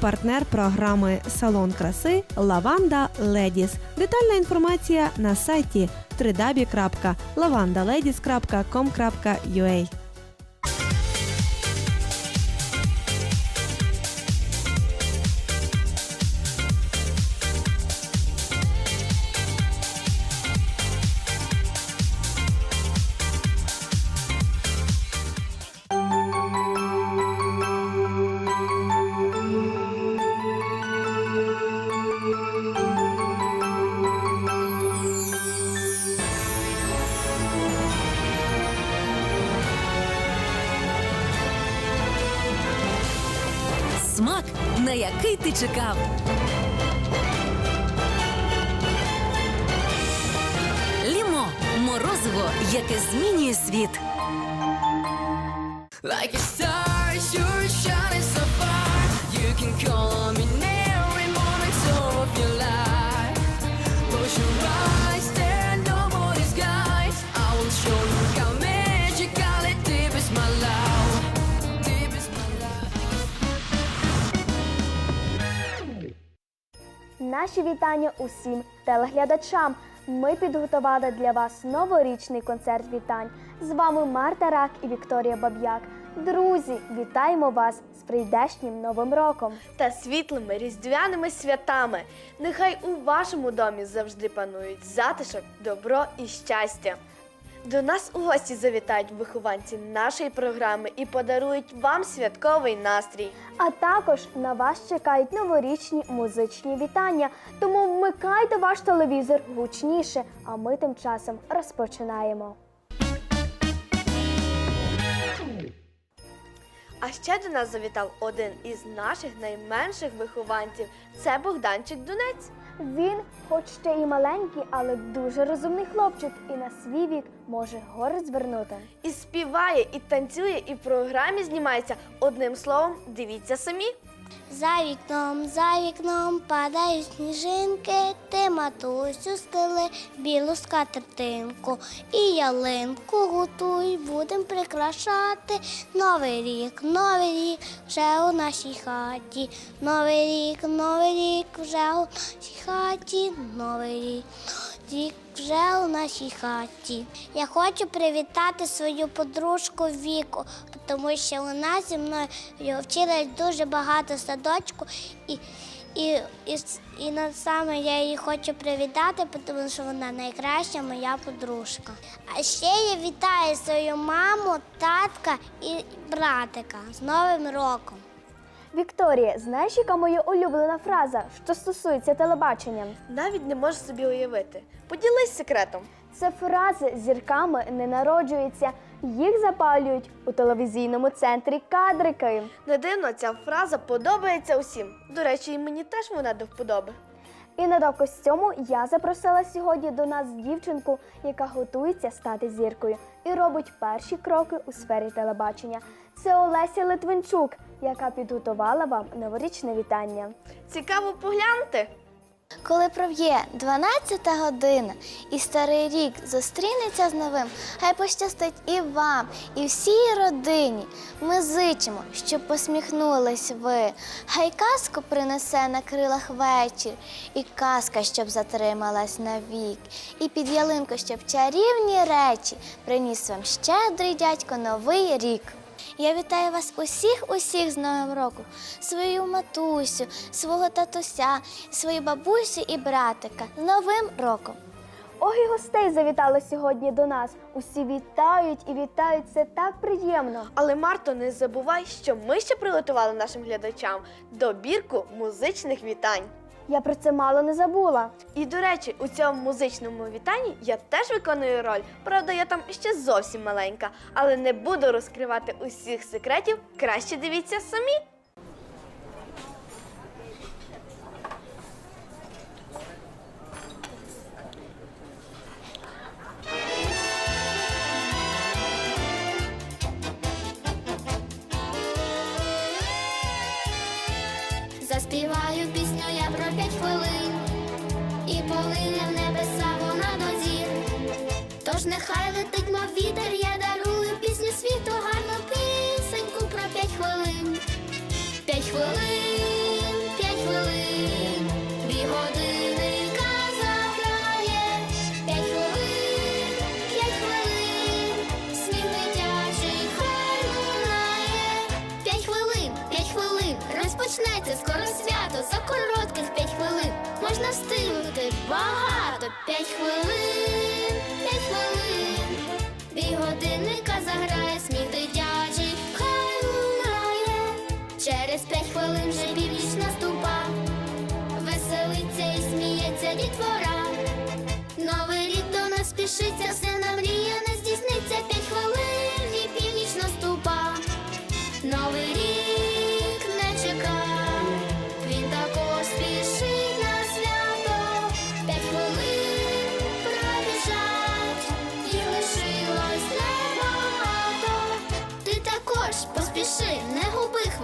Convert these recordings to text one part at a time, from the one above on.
партнер програми Салон краси Лаванда Ледіс. Детальна інформація на сайті www.lavandaladies.com.ua який ти чекав. Лімо морозиво, яке змінює світ. Like a star, you're shining so far. You can call on Наші вітання усім телеглядачам. Ми підготували для вас новорічний концерт вітань. З вами Марта Рак і Вікторія Баб'як. Друзі, вітаємо вас з прийдешнім новим роком. та світлими різдвяними святами. Нехай у вашому домі завжди панують затишок, добро і щастя. До нас у гості завітають вихованці нашої програми і подарують вам святковий настрій. А також на вас чекають новорічні музичні вітання. Тому вмикайте ваш телевізор гучніше, а ми тим часом розпочинаємо. А ще до нас завітав один із наших найменших вихованців це Богданчик Дунець. Він, хоч ще і маленький, але дуже розумний хлопчик, і на свій вік може гори звернути. І співає, і танцює, і в програмі знімається. Одним словом, дивіться самі. За вікном, за вікном падають сніжинки, ти матусю стели білу скатертинку і ялинку готуй, будем прикрашати. Новий рік, новий рік вже у нашій хаті. Новий рік, новий рік вже у нашій хаті. Новий рік. Рік вже у нашій хаті. Я хочу привітати свою подружку Віку, тому що вона зі мною вчилась дуже багато садочку і. І, і, і на саме я її хочу привітати, тому що вона найкраща моя подружка. А ще я вітаю свою маму, татка і братика з Новим роком. Вікторія, знаєш, яка моя улюблена фраза, що стосується телебачення? Навіть не можеш собі уявити. Поділись секретом. Це фрази зірками не народжуються, їх запалюють у телевізійному центрі кадрики. Не дивно, ця фраза подобається усім. До речі, і мені теж вона до вподоби. І на доказ цьому я запросила сьогодні до нас дівчинку, яка готується стати зіркою і робить перші кроки у сфері телебачення. Це Олеся Литвинчук, яка підготувала вам новорічне вітання. Цікаво поглянути. Коли пров'є 12 година і старий рік зустрінеться з новим, хай пощастить і вам, і всій родині. Ми зичимо, щоб посміхнулись ви. Хай казку принесе на крилах вечір, і казка, щоб затрималась навік, і під ялинку, щоб чарівні речі приніс вам щедрий дядько новий рік. Я вітаю вас усіх, усіх з Новим роком, свою матусю, свого татуся, свою бабусю і братика з Новим роком. Ой, гостей завітали сьогодні до нас. Усі вітають і вітають. Це так приємно. Але Марто, не забувай, що ми ще приготували нашим глядачам добірку музичних вітань. Я про це мало не забула. І до речі, у цьому музичному вітанні я теж виконую роль. Правда, я там ще зовсім маленька, але не буду розкривати усіх секретів. Краще дивіться самі. Заспіваю пісню п'ять хвилин і полине в небеса вона до зір. Тож нехай летить, мов вітер, я дарую пісню світу, гарну пісеньку про п'ять хвилин, п'ять хвилин, п'ять хвилин, дві години заграє, п'ять хвилин, п'ять хвилин, сміх дитячий хай п'ять хвилин, п'ять хвилин, розпочнеться скоро свято за коротких можна встигнути багато п'ять хвилин, п'ять хвилин, Бій годинника заграє сміх дитячий, хай лунає, через п'ять хвилин вже північ наступа, веселиться і сміється дітвора, новий рік до нас пішиться. все.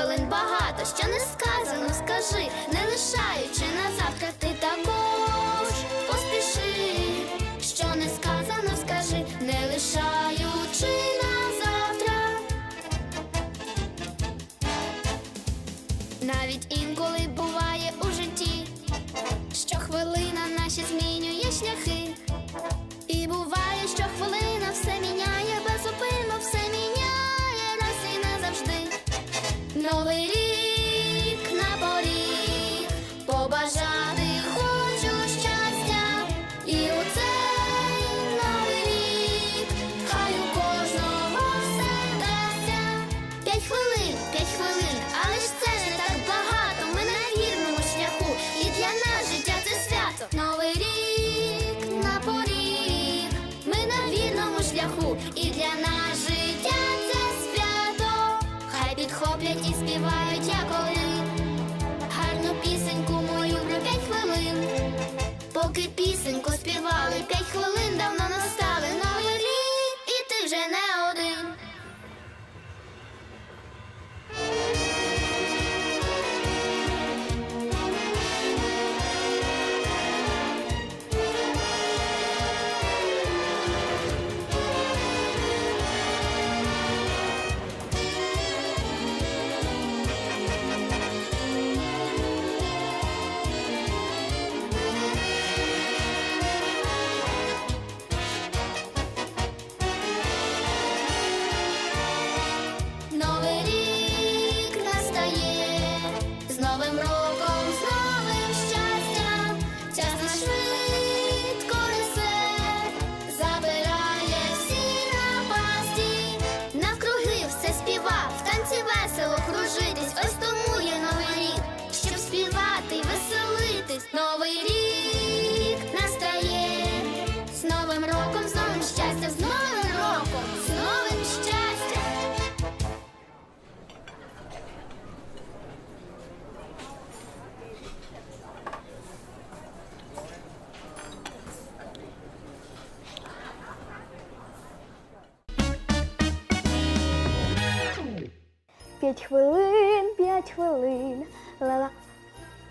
хвилин багато.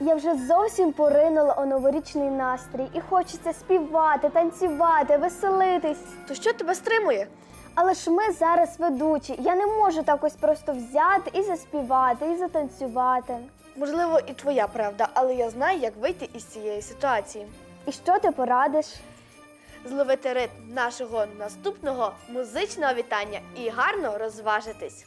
Я вже зовсім поринула у новорічний настрій і хочеться співати, танцювати, веселитись. То що тебе стримує? Але ж ми зараз ведучі. Я не можу так ось просто взяти і заспівати, і затанцювати. Можливо, і твоя правда, але я знаю, як вийти із цієї ситуації. І що ти порадиш? Зловити ритм нашого наступного музичного вітання і гарно розважитись.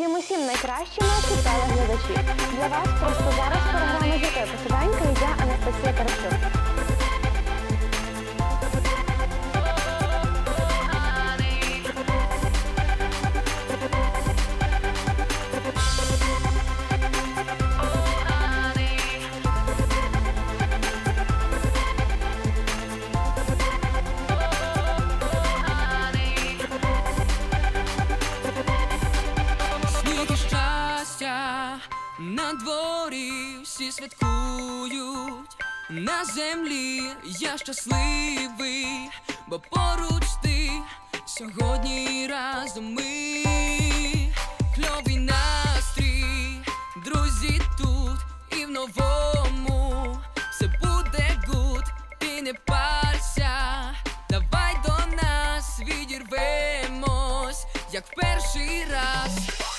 Усім усім найкращими телеглядачі. Для вас просто зараз програма «Жити посиданька» і я Анастасія Тарасюк. Щасливий, бо поруч ти сьогодні разом ми. Кльовий настрій, друзі тут і в новому все буде гуд, ти не парся, давай до нас відірвемось, як в перший раз.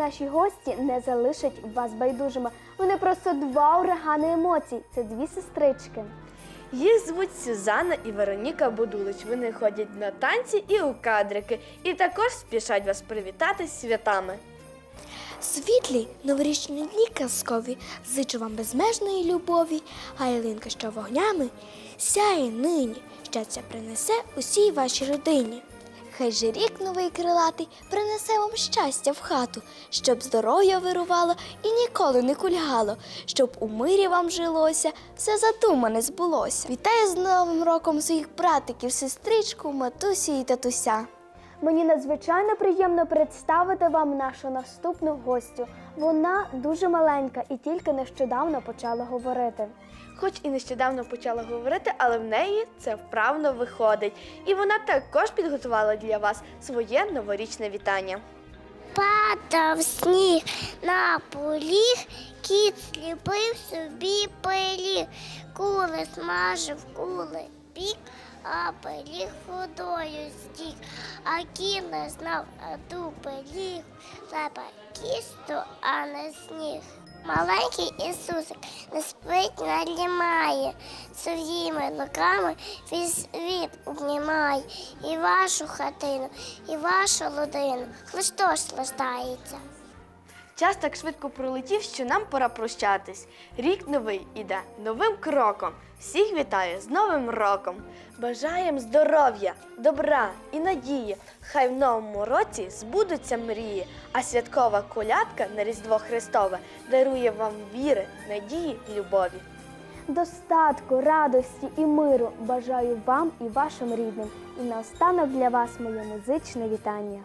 Наші гості не залишать вас байдужими. Вони просто два урагани емоцій. Це дві сестрички. Їх звуть Сюзанна і Вероніка Будулич. Вони ходять на танці і у кадрики, і також спішать вас привітати з святами. Світлі новорічні дні казкові, зичу вам безмежної любові, а ялинка, що вогнями, сяє нині, щастя принесе усій вашій родині. Хай же рік новий крилатий принесе вам щастя в хату, щоб здоров'я вирувало і ніколи не кульгало, щоб у мирі вам жилося, все задумане збулося. Вітаю з Новим роком своїх братиків, сестричку, матусі і татуся. Мені надзвичайно приємно представити вам нашу наступну гостю. Вона дуже маленька і тільки нещодавно почала говорити. Хоч і нещодавно почала говорити, але в неї це вправно виходить. І вона також підготувала для вас своє новорічне вітання. Падав сніг на поліг, кіт сліпив собі пиріг, кули смажив, кули пік, а пиріг водою стік, а кіт не знав, а пиріг, треба кісту, а не сніг. Маленький Ісусик не спить, не своїми руками весь світ обнімає і вашу хатину, і вашу людину. Христос рождається. Час так швидко пролетів, що нам пора прощатись. Рік новий іде новим кроком. Всіх вітаю з Новим роком! Бажаєм здоров'я, добра і надії. Хай в новому році збудуться мрії, а святкова колядка на Різдво Христове дарує вам віри, надії, любові. Достатку, радості і миру бажаю вам і вашим рідним. І наостанок для вас моє музичне вітання.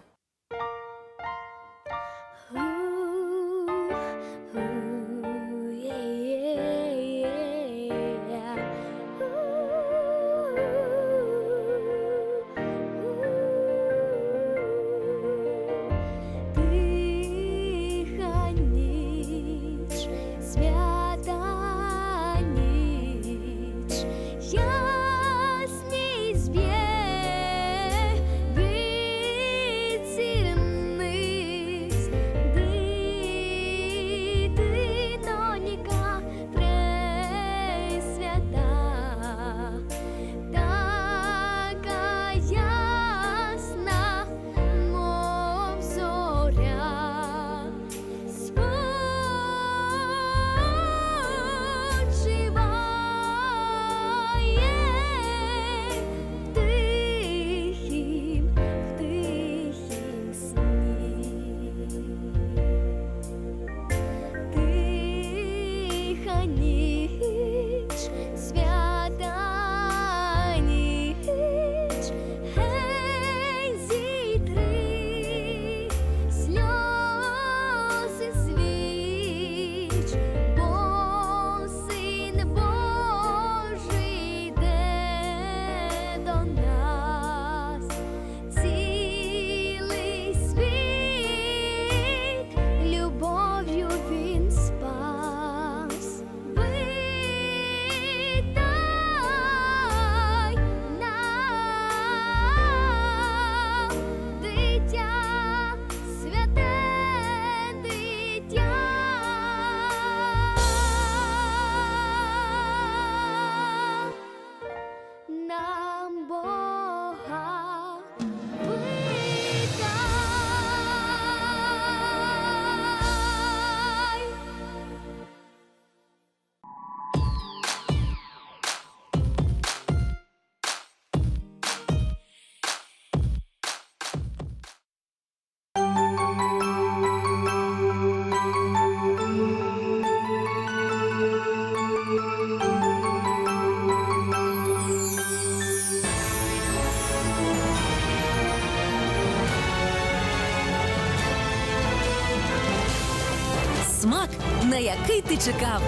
На який ти чекав.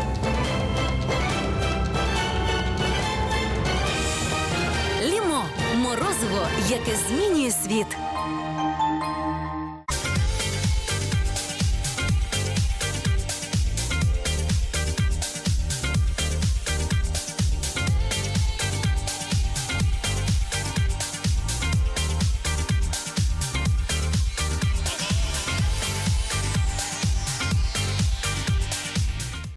Лімо морозиво, яке змінює світ.